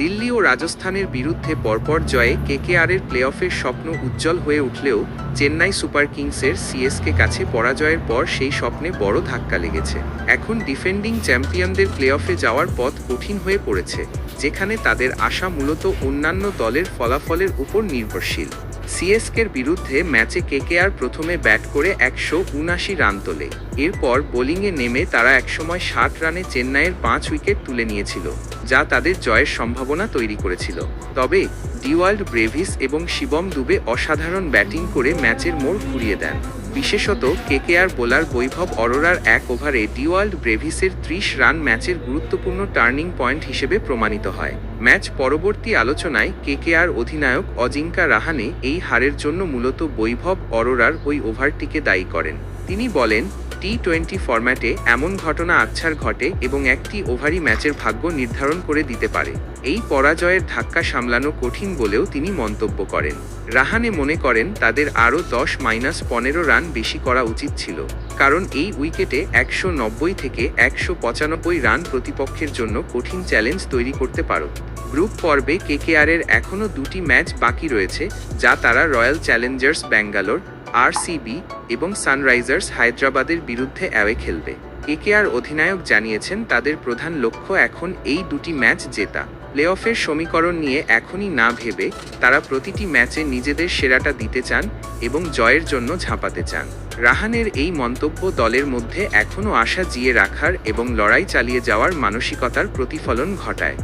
দিল্লি ও রাজস্থানের বিরুদ্ধে পরপর জয়ে কেকেআরের প্লেঅফের স্বপ্ন উজ্জ্বল হয়ে উঠলেও চেন্নাই সুপার কিংসের সিএসকে কাছে পরাজয়ের পর সেই স্বপ্নে বড় ধাক্কা লেগেছে। এখন ডিফেন্ডিং চ্যাম্পিয়নদের প্লে অফে যাওয়ার পথ কঠিন হয়ে পড়েছে, যেখানে তাদের আশা মূলত অন্যান্য দলের ফলাফলের উপর নির্ভরশীল। সিএসকের বিরুদ্ধে ম্যাচে কেকেআর প্রথমে ব্যাট করে একশো উনাশি রান তোলে। এরপর বোলিংয়ে নেমে তারা একসময় ষাট রানে চেন্নাইয়ের পাঁচ উইকেট তুলে নিয়েছিল, যা তাদের জয়ের সম্ভাবনা তৈরি করেছিল। তবে ডিওয়াল্ড ব্রেভিস এবং শিবম দুবে অসাধারণ ব্যাটিং করে ম্যাচের মোড় ঘুরিয়ে দেন। বিশেষত কেকেআর বোলার বৈভব অরোরার এক ওভারে ডিওয়াল্ড ব্রেভিসের ত্রিশ রান ম্যাচের গুরুত্বপূর্ণ টার্নিং পয়েন্ট হিসেবে প্রমাণিত হয়। ম্যাচ পরবর্তী আলোচনায় কেকেআর অধিনায়ক অজিঙ্কা রাহানে এই হারের জন্য মূলত বৈভব অরোরার ওই ওভারটিকে দায়ী করেন। তিনি বলেন টি টোয়েন্টি ফরম্যাটে এমন ঘটনা আচ্ছার ঘটে এবং একটি ওভারই ম্যাচের ভাগ্য নির্ধারণ করে দিতে পারে। এই পরাজয়ের ধাক্কা সামলানো কঠিন বলেও তিনি মন্তব্য করেন। রাহানে মনে করেন তাদের আরও দশ মাইনাস পনেরো রান বেশি করা উচিত ছিল। কারণ এই উইকেটে একশো নব্বই থেকে একশো পঁচানব্বই রান প্রতিপক্ষের জন্য কঠিন চ্যালেঞ্জ তৈরি করতে পারো। গ্রুপ পর্বে কেকেআরের এখনও দুটি ম্যাচ বাকি রয়েছে, যা তারা রয়্যাল চ্যালেঞ্জার্স ব্যাঙ্গালোর আরসিবি এবং সানরাইজার্স হায়দ্রাবাদের বিরুদ্ধে অ্যাওয়ে খেলবে। কেকেআর অধিনায়ক জানিয়েছেন, তাদের প্রধান লক্ষ্য এখন এই দুটি ম্যাচ জেতা। প্লেঅফের সমীকরণ নিয়ে এখনই না ভেবে তারা প্রতিটি ম্যাচে নিজেদের সেরাটা দিতে চান এবং জয়ের জন্য ঝাঁপাতে চান। রাহানের এই মন্তব্য দলের মধ্যে এখনও আশা জিয়ে রাখার এবং লড়াই চালিয়ে যাওয়ার মানসিকতার প্রতিফলন ঘটায়।